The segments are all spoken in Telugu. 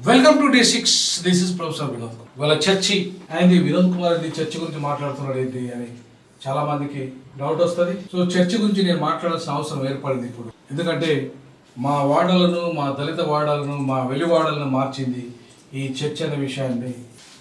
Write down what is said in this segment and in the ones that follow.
Welcome to day six this is professor Vinod వాళ్ళ చర్చి అయింది వినోద్ కుమార్ ఇది చర్చి గురించి మాట్లాడుతున్నాడు ఏంటి అని చాలా మందికి డౌట్ వస్తుంది. సో చర్చి గురించి నేను మాట్లాడాల్సిన అవసరం ఏర్పడింది ఇప్పుడు. ఎందుకంటే మా వాడలను మా దళిత వాడలను మా వెలివాడలను మార్చింది ఈ చర్చ్ అనే విషయాన్ని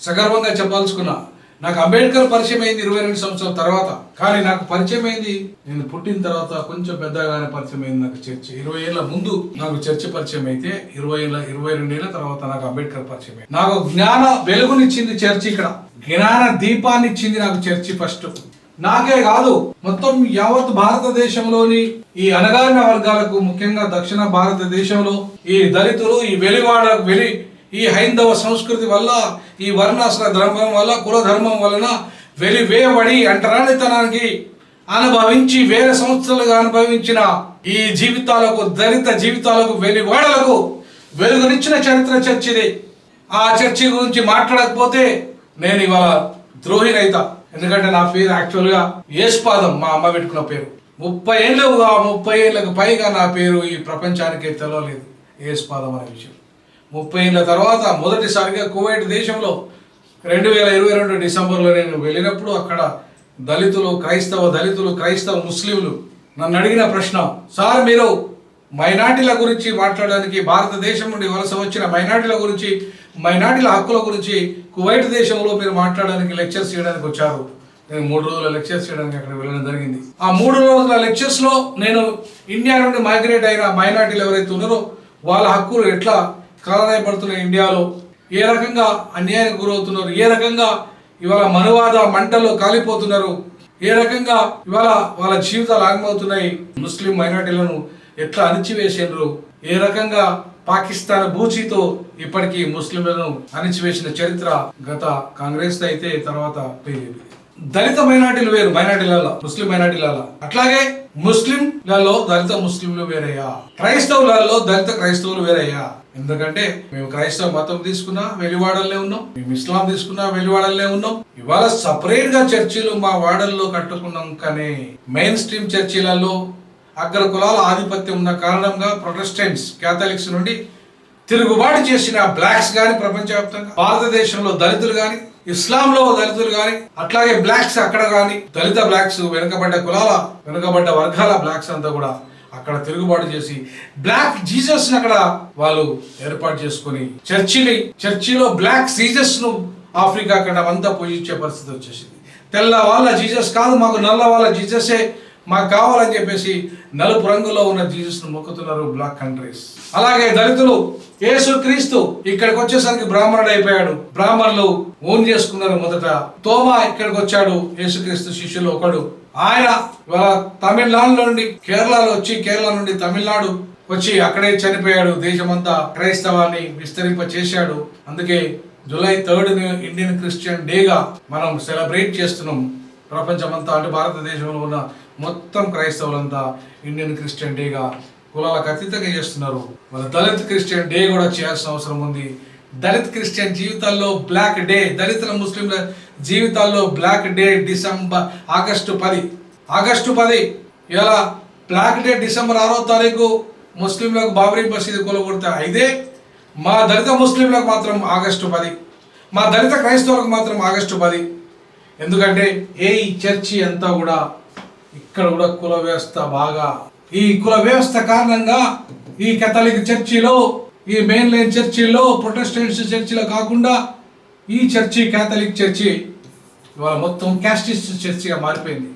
సగర్వంగా చెప్పాల్సుకున్నా నాకు అంబేద్కర్ పరిచయం అయింది ఇరవై రెండు సంవత్సరాల తర్వాత. కానీ నాకు పరిచయం అయింది నేను పుట్టిన తర్వాత కొంచెం పెద్దగానే పరిచయం అయింది నాకు చర్చ్. ఇరవై ఏళ్ళ ముందు నాకు చర్చ్ పరిచయం అయితే ఇరవై ఏళ్ళ ఇరవై రెండు ఏళ్ళ తర్వాత నాకు అంబేద్కర్ పరిచయం అయింది నాకు జ్ఞాన వెలుగునిచ్చింది చర్చ్ ఇక్కడ. జ్ఞాన దీపాన్ని ఇచ్చింది నాకు చర్చి ఫస్ట్. నాకే కాదు మొత్తం యావత్ భారతదేశంలోని ఈ అణగారిన వర్గాలకు ముఖ్యంగా దక్షిణ భారతదేశంలో ఈ దళితులు ఈ వెలివాడ వెలి ఈ హైందవ సంస్కృతి వల్ల ఈ వర్ణాశ్ర ధర్మం వల్ల కుల ధర్మం వలన వెలివేయబడి అంటరానితనానికి అనుభవించి వేల సంవత్సరాలుగా అనుభవించిన ఈ జీవితాలకు దళిత జీవితాలకు వెలివాడలకు వెలుగునిచ్చిన చరిత్ర చర్చిది ఆ చర్చి గురించి మాట్లాడకపోతే నేను ఇవాళ ద్రోహినైతా. ఎందుకంటే నా పేరు యాక్చువల్గా యేసుపాదం మా అమ్మ పెట్టుకున్న పేరు. ముప్పై ఏళ్ళు ఆ ముప్పై ఏళ్ళకు పైగా నా పేరు ఈ ప్రపంచానికే తెలవలేదు యేసుపాదం అనే విషయం. ముప్పై ఏళ్ళ తర్వాత మొదటిసారిగా కువైట్ దేశంలో రెండు వేల ఇరవై రెండు డిసెంబర్లో నేను వెళ్ళినప్పుడు అక్కడ దళితులు క్రైస్తవ దళితులు క్రైస్తవ ముస్లింలు నన్ను అడిగిన ప్రశ్న సార్ మీరు మైనార్టీల గురించి మాట్లాడడానికి భారతదేశం నుండి వలస వచ్చిన మైనార్టీల గురించి మైనార్టీల హక్కుల గురించి కువైట్ దేశంలో మీరు మాట్లాడడానికి లెక్చర్స్ చేయడానికి వచ్చారు. నేను మూడు రోజుల లెక్చర్స్ చేయడానికి అక్కడ వెళ్ళడం జరిగింది. ఆ మూడు రోజుల లెక్చర్స్లో నేను ఇండియా నుండి మైగ్రేట్ అయిన మైనార్టీలు ఎవరైతే ఉన్నారో వాళ్ళ హక్కులు ఎట్లా కాలనాయపడుతున్నాయి ఇండియాలో ఏ రకంగా అన్యాయానికి గురవుతున్నారు? ఏ రకంగా ఇవాళ మనువాద మంటల్లో కాలిపోతున్నారు? ఏ రకంగా ఇవాళ వాళ్ళ జీవితాలు ఆగమవుతున్నాయి? ముస్లిం మైనార్టీలను ఎట్లా అణిచివేసిండ్రు ఏ రకంగా పాకిస్తాన్ బూచితో ఇప్పటికీ ముస్లింలను అణిచివేసిన చరిత్ర గత కాంగ్రెస్ అయితే తర్వాత బీజేపీ దళిత మైనార్టీలు వేరు మైనార్టీలలో ముస్లిం మైనార్టీలలో. అట్లాగే ముస్లింలలో దళిత ముస్లింలు వేరయ్యా. క్రైస్తవులలో దళిత క్రైస్తవులు వేరయ్యా. ఎందుకంటే మేము క్రైస్తవ మతం తీసుకున్నా వెలివాడల్లే ఉన్నాం మేము ఇస్లాం తీసుకున్నా వెలివాడల్లే ఉన్నాం. ఇవాళ సపరేట్గా చర్చిలు మా వాడల్లో కట్టుకున్నాం కానీ మెయిన్ స్ట్రీమ్ చర్చిలలో అగ్ర కులాల ఆధిపత్యం ఉన్న కారణంగా ప్రొటెస్టెంట్స్ క్యాథలిక్స్ నుండి తిరుగుబాటు చేసిన బ్లాక్స్ గాని ప్రపంచవ్యాప్తంగా భారతదేశంలో దళితులు గాని ఇస్లాంలో దళితులు గాని అట్లాగే బ్లాక్స్ అక్కడ గాని దళిత బ్లాక్స్ వెనుకబడ్డ కులాల వెనుకబడ్డ వర్గాల బ్లాక్స్ అంతా కూడా అక్కడ తిరుగుబాటు చేసి బ్లాక్ జీసస్ అక్కడ వాళ్ళు ఏర్పాటు చేసుకొని చర్చిని చర్చిలో బ్లాక్ జీసస్ను ఆఫ్రికా అక్కడ అంతా పూజించే పరిస్థితి వచ్చేసింది. తెల్ల వాళ్ళ జీసస్ కాదు మాకు నల్ల వాళ్ళ జీససే మాకు కావాలని చెప్పేసి నలుపు రంగులో ఉన్న జీసస్ను మొక్కుతున్నారు బ్లాక్ కంట్రీస్ అలాగే దళితులు యేసు క్రీస్తు ఇక్కడికి వచ్చేసరికి బ్రాహ్మణుడు అయిపోయాడు. బ్రాహ్మణులు ఓన్ చేసుకున్నారు మొదట. తోమా ఇక్కడికి వచ్చాడు యేసుక్రీస్తు శిష్యులు ఒకడు. ఆయన ఇవాళ తమిళనాడు నుండి కేరళలో వచ్చి కేరళ నుండి తమిళనాడు వచ్చి అక్కడే చనిపోయాడు. దేశమంతా క్రైస్తవాన్ని విస్తరింప చేశాడు అందుకే జూలై థర్డ్ ఇండియన్ క్రిస్టియన్ డేగా మనం సెలబ్రేట్ చేస్తున్నాం. ప్రపంచమంతా అంటే భారతదేశంలో ఉన్న మొత్తం క్రైస్తవులంతా ఇండియన్ క్రిస్టియన్ డేగా కులాలకు అతీతంగా చేస్తున్నారు. మన దళిత్ క్రిస్టియన్ డే కూడా చేయాల్సిన అవసరం ఉంది. దళిత్ క్రిస్టియన్ జీవితాల్లో బ్లాక్ డే దళితుల ముస్లింల జీవితాల్లో బ్లాక్ డే డిసెంబర్ ఆగస్టు పది. ఆగస్టు పది ఇలా బ్లాక్ డే డిసెంబర్ ఆరో తారీఖు ముస్లింలకు బాబరీ మసీదు కొలగొడితే అయితే మా దళిత ముస్లింలకు మాత్రం ఆగస్టు పది. మా దళిత క్రైస్తవులకు మాత్రం ఆగస్టు పది. ఎందుకంటే ఏ ఈ చర్చి అంతా కూడా ఇక్కడ కూడా కుల వ్యవస్థ బాగా ఈ కుల వ్యవస్థ కారణంగా ఈ కథలిక్ చర్చిలో ఈ మెయిన్ లైన్ చర్చిలో ప్రొటెస్టెంట్స్ చర్చిలో కాకుండా ఈ చర్చి క్యాథలిక్ చర్చి ఇవాళ మొత్తం క్యాస్టిస్ట్ చర్చిగా మారిపోయింది.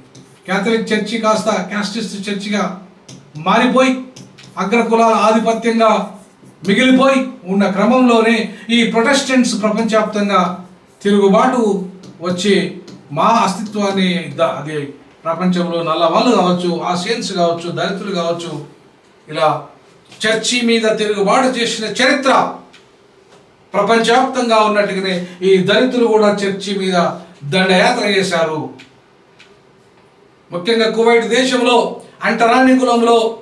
క్యాథలిక్ చర్చి కాస్త క్యాస్టిస్ట్ చర్చిగా మారిపోయి అగ్రకులాల ఆధిపత్యంగా మిగిలిపోయి ఉన్న క్రమంలోనే ఈ ప్రొటెస్టెంట్స్ ప్రపంచవ్యాప్తంగా తిరుగుబాటు వచ్చి మా అస్తిత్వాన్ని అది ప్రపంచంలో నల్ల వాళ్ళు కావచ్చు ఆసియన్స్ కావచ్చు దళితులు కావచ్చు ఇలా చర్చి మీద తిరుగుబాటు చేసిన చరిత్ర ప్రపంచవ్యాప్తంగా ఉన్నట్టుగానే ఈ దళితులు కూడా చర్చి మీద దండయాత్ర చేశారు. ముఖ్యంగా కువైట్ దేశంలో అంటరాని కులంలో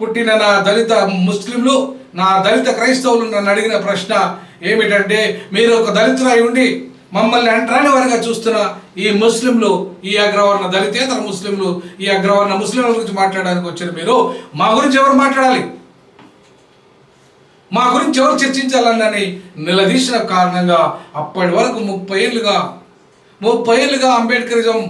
పుట్టిన నా దళిత ముస్లింలు నా దళిత క్రైస్తవులు నన్ను అడిగిన ప్రశ్న ఏమిటంటే మీరు ఒక దళితులై ఉండి మమ్మల్ని అంటరాని వారిగా చూస్తున్న ఈ ముస్లింలు ఈ అగ్రవర్ణ దళితేతర ముస్లింలు ఈ అగ్రవర్ణ ముస్లింల గురించి మాట్లాడడానికి వచ్చిన మీరు. మా గురించి ఎవరు మాట్లాడాలి? మా గురించి ఎవరు చర్చించాలని నిలదీసిన కారణంగా అప్పటి వరకు ముప్పై ఏళ్ళుగా ముప్పై ఏళ్ళుగా అంబేద్కరిజం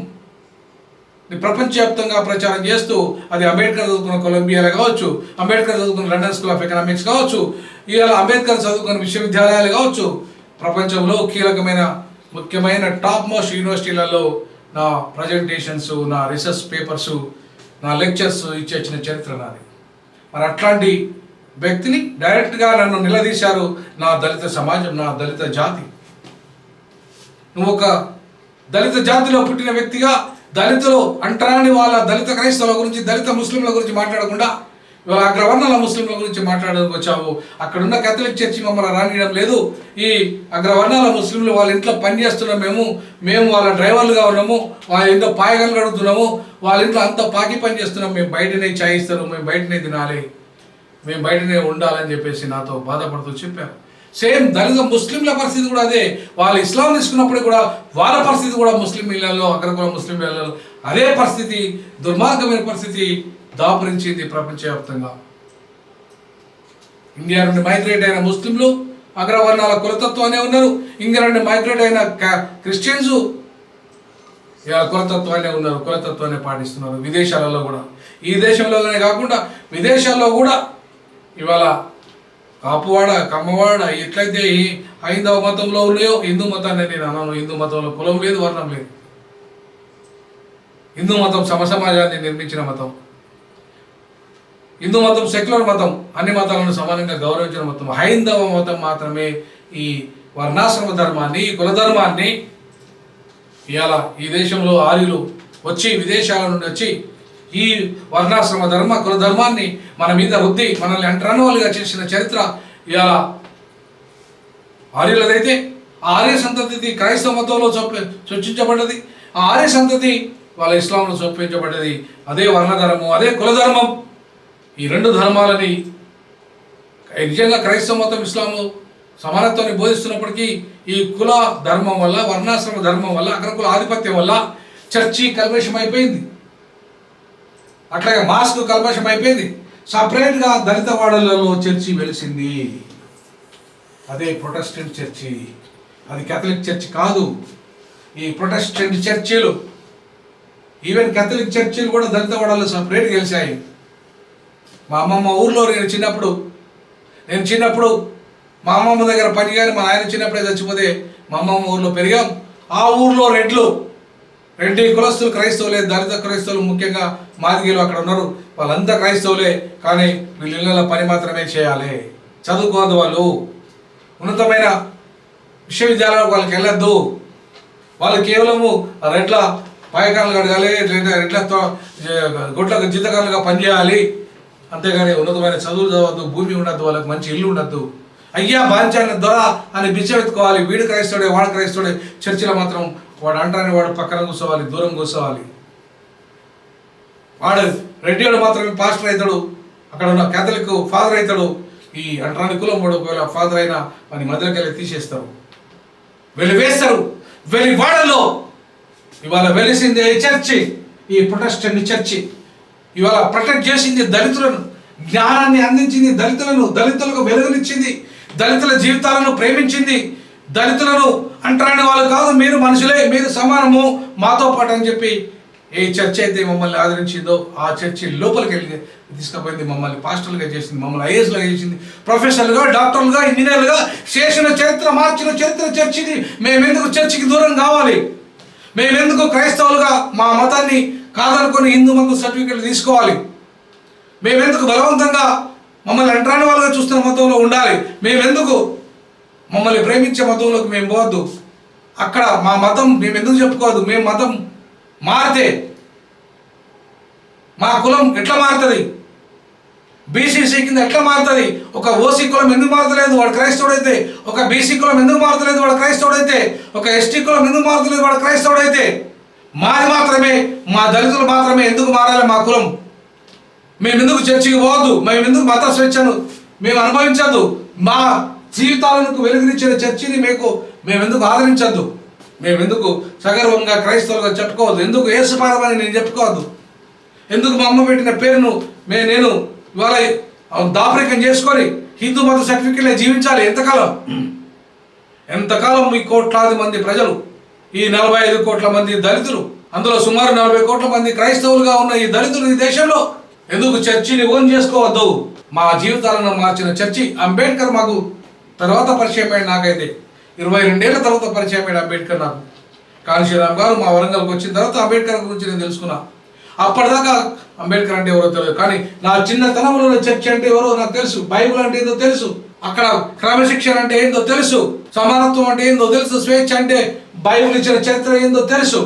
ప్రపంచవ్యాప్తంగా ప్రచారం చేస్తూ అది అంబేద్కర్ చదువుకున్న కొలంబియాలో కావచ్చు అంబేద్కర్ చదువుకున్న లండన్ స్కూల్ ఆఫ్ ఎకనామిక్స్ కావచ్చు ఇవాళ అంబేద్కర్ చదువుకున్న విశ్వవిద్యాలయాలు కావచ్చు ప్రపంచంలో కీలకమైన ముఖ్యమైన టాప్ మోస్ట్ యూనివర్సిటీలలో నా ప్రజెంటేషన్స్ నా రీసెర్చ్ పేపర్స్ నా లెక్చర్స్ ఇచ్చేసిన చరిత్ర నాది. మరి అట్లాంటి వ్యక్తిని డైరెక్ట్గా నన్ను నిలదీశారు నా దళిత సమాజం నా దళిత జాతి. నువ్వు ఒక దళిత జాతిలో పుట్టిన వ్యక్తిగా దళితులు అంటరాని వాళ్ళ దళిత క్రైస్తవుల గురించి దళిత ముస్లింల గురించి మాట్లాడకుండా ఇవాళ అగ్రవర్ణాల ముస్లింల గురించి మాట్లాడడానికి వచ్చావు. అక్కడున్న కథలిక్ చర్చి మమ్మల్ని రానియడం లేదు. ఈ అగ్రవర్ణాల ముస్లింలు వాళ్ళ ఇంట్లో పని చేస్తున్నాం మేము మేము వాళ్ళ డ్రైవర్లుగా ఉన్నాము. వాళ్ళ ఇంట్లో పాయగలు కడుగుతున్నాము వాళ్ళ ఇంట్లో అంత పాకి పని చేస్తున్నాం. మేము బయటనే చాయిస్తారు మేము బయటనే తినాలి. మేము బయటనే ఉండాలని చెప్పేసి నాతో బాధపడుతూ చెప్పారు. సేమ్ దళిత ముస్లింల పరిస్థితి కూడా అదే. వాళ్ళు ఇస్లాం తీసుకున్నప్పుడు కూడా వాళ్ళ పరిస్థితి కూడా ముస్లిం ఇళ్ళలో అగ్రకుల ముస్లిం ఇళ్ళలో అదే పరిస్థితి దుర్మార్గమైన పరిస్థితి దాపురించింది ప్రపంచవ్యాప్తంగా. ఇండియా నుండి మైగ్రేట్ అయిన ముస్లింలు అగ్రవర్ణాల కులతత్వానే ఉన్నారు. ఇండియా నుండి మైగ్రేట్ అయిన క్రిస్టియన్స్ కులతత్వాన్ని ఉన్నారు కులతత్వాన్ని పాటిస్తున్నారు. విదేశాలలో కూడా. ఈ దేశంలోనే కాకుండా విదేశాల్లో కూడా ఇవాళ కాపువాడ కమ్మవాడ ఎట్లయితే ఈ హైందవ మతంలో ఉన్నాయో హిందూ మతాన్ని నేను అన్నాను హిందూ మతంలో కులం లేదు వర్ణం లేదు. హిందూ మతం సమసమాజాన్ని నిర్మించిన మతం. హిందూ మతం సెక్యులర్ మతం అన్ని మతాలను సమానంగా గౌరవించిన మతం. హైందవ మతం మాత్రమే ఈ వర్ణాశ్రమ ధర్మాన్ని ఈ కుల ధర్మాన్ని ఇవాళ ఈ దేశంలో ఆర్యులు వచ్చి విదేశాల నుండి వచ్చి ఈ వర్ణాశ్రమ ధర్మ కుల ధర్మాన్ని మన మీద రుద్ది మనల్ని అంటరాని చేసిన చరిత్ర ఇలా ఆర్యులదైతే ఆ ఆర్య సంతతి క్రైస్తవ మతంలో చొప్ప చొచ్చించబడ్డది. ఆ ఆర్య సంతతి వాళ్ళ ఇస్లాంలో చొప్పించబడ్డది. అదే వర్ణధర్మం అదే కులధర్మం ఈ రెండు ధర్మాలని నిజంగా క్రైస్తవ మతం ఇస్లాము సమానత్వాన్ని బోధిస్తున్నప్పటికీ ఈ కుల ధర్మం వల్ల వర్ణాశ్రమ ధర్మం వల్ల అగ్రకుల ఆధిపత్యం వల్ల చర్చి కల్మషం అయిపోయింది అట్లాగే మాస్క్ కల్మషం అయిపోయింది. సపరేట్గా దళిత వాడలలో చర్చి వెలిసింది. అదే ప్రొటెస్టెంట్ చర్చి. అది కేథలిక్ చర్చి కాదు. ఈ ప్రొటెస్టెంట్ చర్చిలు ఈవెన్ కేథలిక్ చర్చిలు కూడా దళిత వాడల్లో సపరేట్గా గెలిచాయి. మా అమ్మమ్మ ఊర్లో నేను చిన్నప్పుడు నేను చిన్నప్పుడు మా అమ్మమ్మ దగ్గర పని కానీ మా నాయన చిన్నప్పుడే చచ్చిపోతే మా అమ్మమ్మ ఊర్లో పెరిగాం. ఆ ఊర్లో రెడ్లు రెడ్డి కులస్తులు క్రైస్తవులే దళిత క్రైస్తవులు ముఖ్యంగా మాదిగీలు అక్కడ ఉన్నారు. వాళ్ళంతా క్రైస్తవులే కానీ వీళ్ళ ఇళ్ళలో పని మాత్రమే చేయాలి. చదువుకోవద్దు వాళ్ళు. ఉన్నతమైన విశ్వవిద్యాలయాలకు వాళ్ళకి వెళ్ళొద్దు. వాళ్ళు కేవలము రెడ్ల పాయకాలు కడగాలి రెడ్ల రెడ్లతో గుడ్లకు జీతకాలుగా పనిచేయాలి. అంతేగాని ఉన్నతమైన చదువులు చదవద్దు భూమి ఉండద్దు వాళ్ళకి మంచి ఇల్లు ఉండద్దు. అయ్యా బాంచాన్ని దొర అని బిచ్చమెత్తుకోవాలి. వీడు క్రైస్తవుడే వాడు క్రైస్తవుడే చర్చిలో మాత్రం వాడు అంటారని వాడు పక్కన కూర్చోవాలి దూరం కూర్చోవాలి. వాడు రెడ్డి వాడు మాత్రమే పాస్టర్ అవుతాడు అక్కడ ఉన్న కేథలిక్ ఫాదర్ అవుతాడు. ఈ అంటరాని కులం వాడు ఒకవేళ ఫాదర్ అయినా వాని మధ్యలోకి వెళ్ళి తీసేస్తారు. వెళ్ళి వేస్తారు. వెళ్ళి వాడలో ఇవాళ వెలిసింది చర్చి ఈ ప్రొటెస్టెంట్ చర్చి. ఇవాళ ప్రొటెక్ట్ చేసింది దళితులను జ్ఞానాన్ని అందించింది దళితులను దళితులకు వెలుగునిచ్చింది దళితుల జీవితాలను ప్రేమించింది. దళితులను అంటరాని వాళ్ళు కాదు మీరు మనుషులే మీరు సమానము మాతో పాటు అని చెప్పి ఏ చర్చ్ అయితే మమ్మల్ని ఆదరించిందో ఆ చర్చి లోపలికి వెళ్ళి తీసుకుపోయింది మమ్మల్ని పాస్టర్లుగా చేసింది మమ్మల్ని ఐఏఎస్లుగా చేసింది ప్రొఫెసర్లుగా డాక్టర్లుగా ఇంజనీర్లుగా చేసిన చరిత్ర మార్చిన చరిత్ర చర్చిని మేమెందుకు చర్చికి దూరం కావాలి? మేమెందుకు క్రైస్తవులుగా మా మతాన్ని కాదనుకొని హిందూ మత సర్టిఫికెట్లు తీసుకోవాలి? మేమెందుకు బలవంతంగా మమ్మల్ని అంటరాని వాళ్ళుగా చూస్తున్న మతంలో ఉండాలి? మేమెందుకు మమ్మల్ని ప్రేమించే మతంలోకి మేము పోవద్దు. అక్కడ మా మతం మేము ఎందుకు చెప్పుకోవద్దు? మేము మతం మారితే మా కులం ఎట్లా మారుతుంది? బీసీసీ కింద ఎట్లా మారుతుంది? ఒక ఓసీ కులం ఎందుకు మారతలేదు? వాడు క్రైస్తవుడైతే ఒక బీసీ కులం ఎందుకు మారతలేదు? వాడు క్రైస్తవుడైతే ఒక ఎస్టీ కులం ఎందుకు మారతలేదు? వాడు క్రైస్తవుడైతే మాది మాత్రమే మా దళితులు మాత్రమే ఎందుకు మారాలి మా కులం? మేము ఎందుకు చర్చికి పోవద్దు? మేము ఎందుకు మత స్వేచ్ఛను? మేము అనుభవించద్దు. మా జీవితాలకు వెలుగునిచ్చిన చర్చిని మీకు మేము ఎందుకు ఆదరించద్దు? మేము ఎందుకు సగర్వంగా క్రైస్తవులుగా చెప్పుకోవద్దు? ఎందుకు ఏసుపాదమని నేను చెప్పుకోవద్దు? ఎందుకు మా అమ్మ పెట్టిన పేరును మే నేను ఇవాళ దాపరికం చేసుకొని హిందూ మత సర్టిఫికెట్లే జీవించాలి ఎంతకాలం? ఎంతకాలం ఈ కోట్లాది మంది ప్రజలు ఈ నలభై ఐదు కోట్ల మంది దళితులు అందులో సుమారు నలభై కోట్ల మంది క్రైస్తవులుగా ఉన్న ఈ దళితులు ఈ దేశంలో ఎందుకు చర్చిని ఓన్ చేసుకోవద్దు? మా జీవితాలను మార్చిన చర్చి అంబేద్కర్ మాకు తర్వాత పరిచయం అయ్యాడు నాకైతే ఇరవై రెండేళ్ళ తర్వాత పరిచయం అయ్యాడు అంబేద్కర్ నాకు. కాళీశ్రీరామ్ గారు మా వరంగల్కి వచ్చిన తర్వాత అంబేద్కర్ గురించి నేను తెలుసుకున్నా. అప్పటిదాకా అంబేద్కర్ అంటే ఎవరో తెలియదు కానీ నా చిన్నతనంలో చర్చ్ అంటే ఎవరో నాకు తెలుసు బైబుల్ అంటే ఏందో తెలుసు అక్కడ క్రమశిక్షణ అంటే ఏందో తెలుసు సమానత్వం అంటే ఏందో తెలుసు స్వేచ్ఛ అంటే బైబుల్ ఇచ్చిన చరిత్ర ఏందో తెలుసు.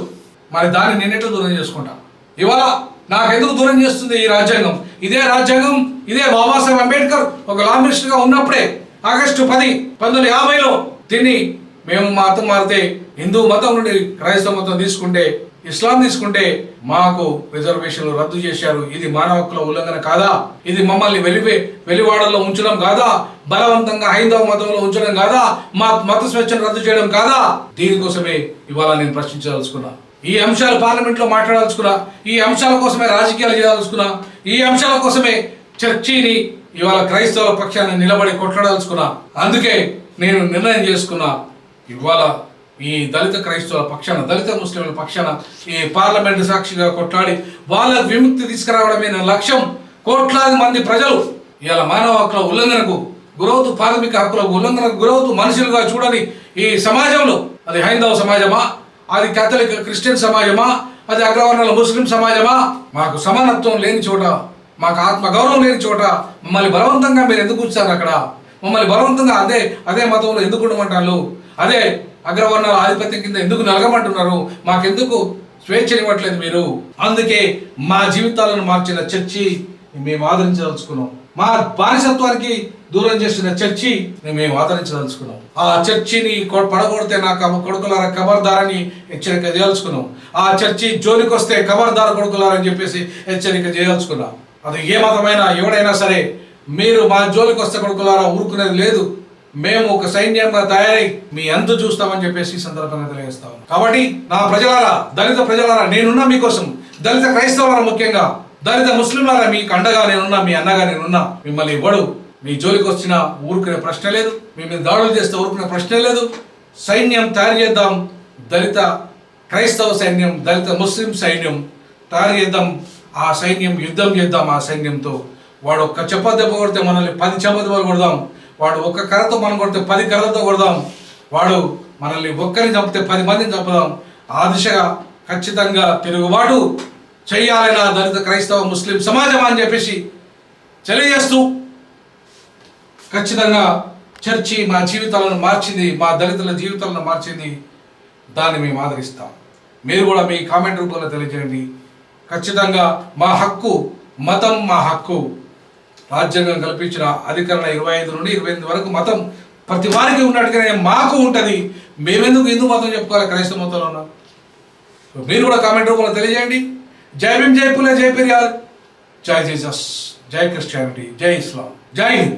మరి దాన్ని నేనెట్లా దూరం చేసుకుంటా? ఇవాళ నాకెందుకు దూరం చేస్తుంది ఈ రాజ్యాంగం? ఇదే రాజ్యాంగం ఇదే బాబాసాహెబ్ అంబేద్కర్ ఒక లా మినిస్టర్గా ఉన్నప్పుడే ఆగస్టు పది పంతొమ్మిది యాభైలో తిని మేము మతం మారితే హిందూ మతం నుండి క్రైస్తవ మతం తీసుకుంటే ఇస్లాం తీసుకుంటే మాకు రిజర్వేషన్లు రద్దు చేశారు. ఇది మానవ హక్కుల ఉల్లంఘన కాదా? ఇది మమ్మల్ని వెలివే వెలివాడల్లో ఉంచడం కాదా? బలవంతంగా హైందవ మతంలో ఉంచడం కాదా? మా మత స్వేచ్ఛను రద్దు చేయడం కాదా? దీనికోసమే ఇవాళ నేను ప్రశ్నించదలుచుకున్నా. ఈ అంశాలు పార్లమెంట్లో ఈ అంశాల కోసమే రాజకీయాలు చేయాల్సుకున్నా ఈ అంశాల కోసమే చర్చిని ఇవాళ క్రైస్తవుల పక్షాన్ని నిలబడి కొట్లాడాల్చుకున్నా అందుకే నేను నిర్ణయం చేసుకున్నా ఇవాళ ఈ దళిత క్రైస్తవుల పక్షాన దళిత ముస్లింల పక్షాన ఈ పార్లమెంట్ సాక్షిగా కొట్లాడి వాళ్ళ విముక్తి తీసుకురావడమే నా లక్ష్యం. కోట్లాది మంది ప్రజలు ఇవాళ మానవ హక్కుల ఉల్లంఘనకు గురవుతూ ప్రాథమిక హక్కులకు ఉల్లంఘనకు గురవుతూ మనుషులుగా చూడని ఈ సమాజంలో అది హైందవ సమాజమా? అది కేథలిక్ క్రిస్టియన్ సమాజమా? అది అగ్రవర్ణాల ముస్లిం సమాజమా? మాకు సమానత్వం లేని చోట మాకు ఆత్మ గౌరవం లేని చోట మమ్మల్ని బలవంతంగా మీరు ఎందుకు ఉంచారు అక్కడ? మమ్మల్ని బలవంతంగా అదే అదే మతంలో ఎందుకు ఉండమంటారు? అదే అగ్రవర్ణాల ఆధిపత్యం కింద ఎందుకు నలగమంటున్నారు? మాకెందుకు స్వేచ్ఛనివ్వట్లేదు మీరు? అందుకే మా జీవితాలను మార్చిన చర్చి మేము ఆదరించదలుచుకున్నాం. మా బానిసత్వానికి దూరం చేసిన చర్చి మేము ఆదరించదలుచుకున్నాం. ఆ చర్చిని కొ- పడగొడితే నా కొడుకులారా కబర్దారని హెచ్చరిక చేయదలుచుకున్నాం. ఆ చర్చి జోలికొస్తే కబర్దార కొడుకులారని చెప్పేసి హెచ్చరిక చేయదలుచుకున్నాం. అది ఏ మతమైనా ఎవడైనా సరే మీరు మా జోలికి వస్తే కొడుకులారా ఊరుకునేది లేదు. మేము ఒక సైన్యంగా తయారై మీ అంతు చూస్తామని చెప్పేసి ఈ సందర్భంగా తెలియజేస్తాం కాబట్టి నా ప్రజలారా దళిత ప్రజలారా నేనున్నా మీకోసం. దళిత క్రైస్తవులారా ముఖ్యంగా దళిత ముస్లింలారా మీకు అండగా నేనున్నా మీ అన్నగా నేనున్నా మిమ్మల్ని ఇవ్వడు మీ జోలికి వచ్చిన ఊరుకునే ప్రశ్న లేదు. మీ మీద దాడులు చేస్తే ఊరుకునే ప్రశ్న లేదు. సైన్యం తయారు చేద్దాం. దళిత క్రైస్తవ సైన్యం దళిత ముస్లిం సైన్యం తయారు చేద్దాం. ఆ సైన్యం యుద్ధం చేద్దాం ఆ సైన్యంతో. వాడు ఒక్క చెప్ప దెబ్బ కొడితే మనల్ని పది చెప్ప దెబ్బలు కొడదాం. వాడు ఒక్క కర్రతో మనం కొడితే పది కర్రలతో కొడదాం. వాడు మనల్ని ఒక్కరిని చంపితే పది మందిని చంపుదాం. ఆ దిశగా ఖచ్చితంగా తిరుగుబాటు చేయాలి ఆ దళిత క్రైస్తవ ముస్లిం సమాజం అని చెప్పేసి తెలియజేస్తూ ఖచ్చితంగా చర్చి మా జీవితాలను మార్చింది మా దళితుల జీవితాలను మార్చింది. దాన్ని మేము ఆదరిస్తాం. మీరు కూడా మీ కామెంట్ రూపంలో తెలియజేయండి. ఖచ్చితంగా మా హక్కు మతం మా హక్కు. రాజ్యాంగం కల్పించిన అధికరణ ఇరవై ఐదు నుండి ఇరవై ఎనిమిది వరకు మతం ప్రతి వారికి ఉన్నట్టుగానే మాకు ఉంటుంది. మేమెందుకు హిందూ మతం చెప్పుకోవాలి? క్రైస్తవ మతంలో ఉన్నాం మీరు కూడా కామెంట్ రూపంలో తెలియజేయండి. జై భీమ్ జై పులే జై పెరియార్. జై జీసస్ జై క్రిస్టియానిటీ జై ఇస్లాం. జై హింద్.